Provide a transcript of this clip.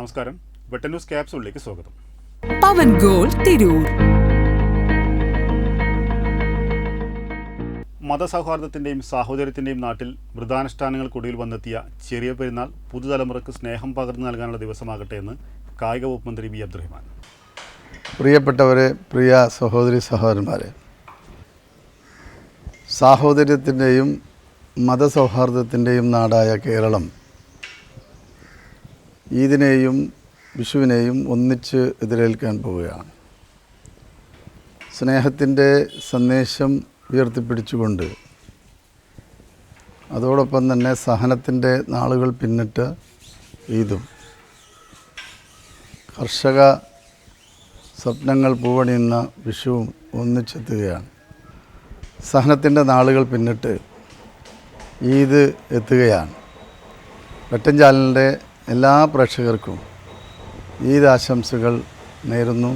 നമസ്കാരം. വെട്ടൻ ന്യൂസ് ക്യാപ്സൂളിലേക്ക് സ്വാഗതം. പവൻ ഗോൾ തിരൂർ. മതസൗഹാർദ്ദത്തിന്റെയും സാഹോദര്യത്തിന്റെയും നാട്ടിൽ വൃതാനുഷ്ഠാനങ്ങൾക്കൊടിയിൽ വന്നെത്തിയ ചെറിയ പെരുന്നാൾ പുതുതലമുറക്ക് സ്നേഹം പകർന്നു നൽകാനുള്ള ദിവസമാകട്ടെ എന്ന് കായിക വകുപ്പ് മന്ത്രി വി അബ്ദുറഹ്മാൻ. പ്രിയപ്പെട്ടവരെ പ്രിയ സഹോദരി സഹോദരന്മാരെ സാഹോദര്യത്തിന്റെയും മതസൗഹാർദ്ദത്തിന്റെയും നാടായ കേരളം ഈദിനെയും വിഷുവിനെയും ഒന്നിച്ച് എതിരേൽക്കാൻ പോവുകയാണ്. സ്നേഹത്തിന്റെ സന്ദേശം ഉയർത്തിപ്പിടിച്ചുകൊണ്ട് അതോടൊപ്പം തന്നെ സഹനത്തിന്റെ നാളുകൾ പിന്നിട്ട് ഈദും. കർഷക സ്വപ്നങ്ങൾ പൂവണിയുന്ന വിഷുവും ഒന്നിച്ചെത്തുകയാണ്. സഹനത്തിന്റെ നാളുകൾ പിന്നിട്ട് ഈദ് എത്തുകയാണ്. വെട്ടൻചാനലിന്റെ എല്ലാ പ്രേക്ഷകർക്കും ഈദ് ആശംസകൾ നേരുന്നു.